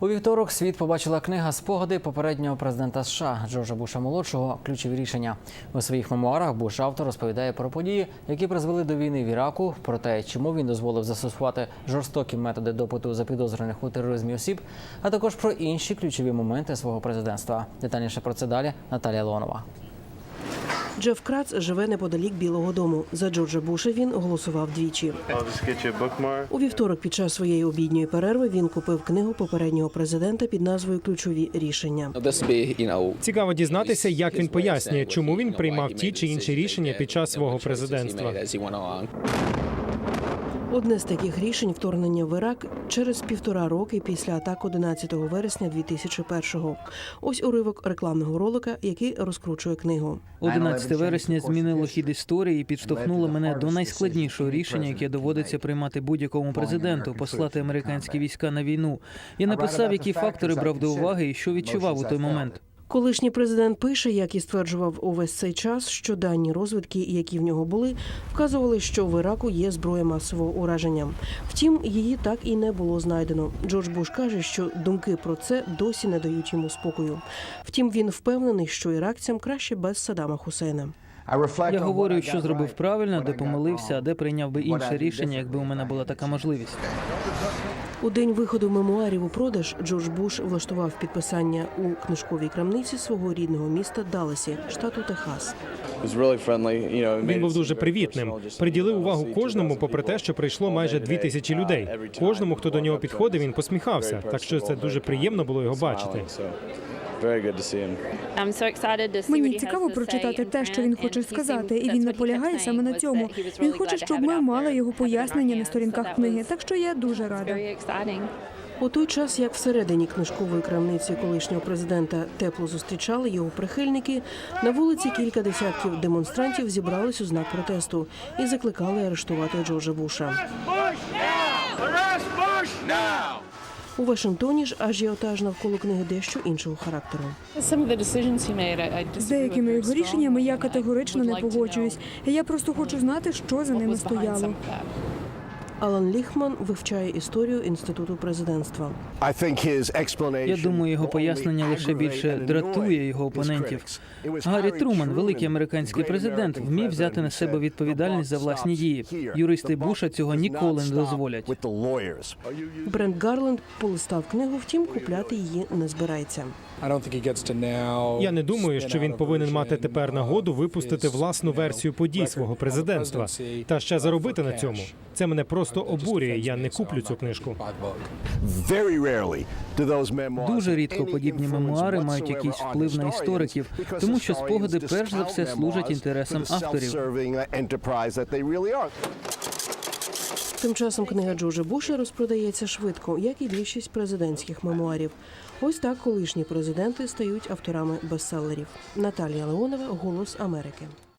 У вівторок світ побачила книга спогади попереднього президента США Джорджа Буша молодшого ключові рішення у своїх мемуарах. Буш автор розповідає про події, які призвели до війни в Іраку, про те, чому він дозволив застосувати жорстокі методи допиту запідозрених у тероризмі осіб, а також про інші ключові моменти свого президентства. Детальніше про це далі Наталія Леонова. Джеф Крац живе неподалік Білого Дому. За Джорджа Буша він голосував двічі. У вівторок під час своєї обідньої перерви він купив книгу попереднього президента під назвою Ключові рішення. Цікаво дізнатися, як він пояснює, чому він приймав ті чи інші рішення під час свого президентства. Одне з таких рішень вторгнення в Ірак через півтора роки після атак 11 вересня 2001-го. Ось уривок рекламного ролика, який розкручує книгу. 11 вересня змінило хід історії і підштовхнуло мене до найскладнішого рішення, яке доводиться приймати будь-якому президенту послати американські війська на війну. Я написав, які фактори брав до уваги і що відчував у той момент. Колишній президент пише, як і стверджував увесь цей час, що дані розвідки, які в нього були, вказували, що в Іраку є зброя масового ураження. Втім, її так і не було знайдено. Джордж Буш каже, що думки про це досі не дають йому спокою. Втім, він впевнений, що іракцям краще без Саддама Хусейна. Я говорю, що зробив правильно, де помилився, а де прийняв би інше рішення, якби у мене була така можливість. У день виходу мемуарів у продаж Джордж Буш влаштував підписання у книжковій крамниці свого рідного міста Далласі, штату Техас. Він був дуже привітним. Приділив увагу кожному, попри те, що прийшло майже дві тисячі людей. Кожному, хто до нього підходив, він посміхався. Так що це дуже приємно було його бачити. Мені цікаво прочитати те, що він хоче сказати, і він наполягає саме на цьому. Він хоче, щоб ми мали його пояснення на сторінках книги. Так що я дуже рада. У той час, як всередині книжкової крамниці колишнього президента тепло зустрічали його прихильники, на вулиці кілька десятків демонстрантів зібрались у знак протесту і закликали арештувати Джорджа Буша. У Вашингтоні ж ажіотаж навколо книги дещо іншого характеру. З деякими його рішеннями я категорично не погоджуюсь. Я просто хочу знати, що за ними стояло. Алан Ліхман вивчає історію інституту президентства. Я думаю, його пояснення лише більше дратує його опонентів. Гаррі Труман, великий американський президент, вмів взяти на себе відповідальність за власні дії. Юристи Буша цього ніколи не дозволять. Брент Гарленд полистав книгу, втім купляти її не збирається. Я не думаю, що він повинен мати тепер нагоду випустити власну версію подій свого президентства та ще заробити на цьому. Це мене просто обурює. Я не куплю цю книжку. Дуже рідко подібні мемуари мають якийсь вплив на істориків, тому що спогади перш за все служать інтересам авторів. Тим часом книга Джорджа Буша розпродається швидко, як і більшість президентських мемуарів. Ось так колишні президенти стають авторами бестселерів. Наталія Леонова, Голос Америки.